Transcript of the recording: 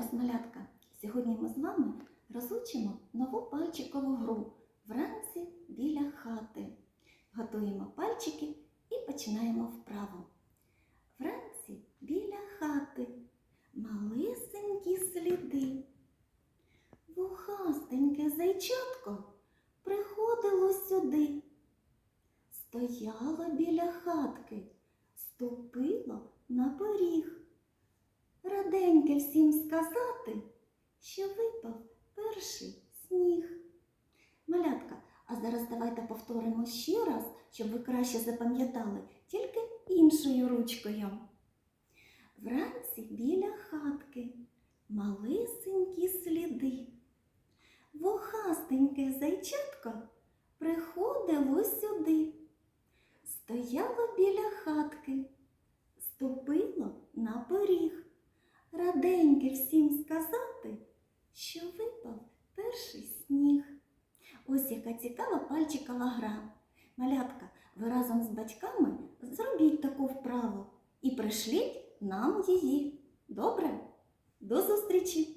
вас, малятка! Сьогодні ми з вами розучимо нову пальчикову гру вранці біля хати. Готуємо пальчики і починаємо вправу. Вранці біля хати малесенькі сліди. Вухастеньке зайчатко приходило сюди. Стояло біля хатки, ступило на поріг. Раденьке всім сказати, що випав перший сніг. Малятка, а зараз давайте повторимо ще раз, щоб ви краще запам'ятали, тільки іншою ручкою. Вранці біля хатки малесенькі сліди. Вухастеньке зайчатко приходило сюди. Стояло біля хатки, ступило на поріг. Раденьке всім сказати, що випав перший сніг. Ось яка цікава пальчикова гра. Малятка, ви разом з батьками зробіть таку вправу і пришліть нам її. Добре? До зустрічі!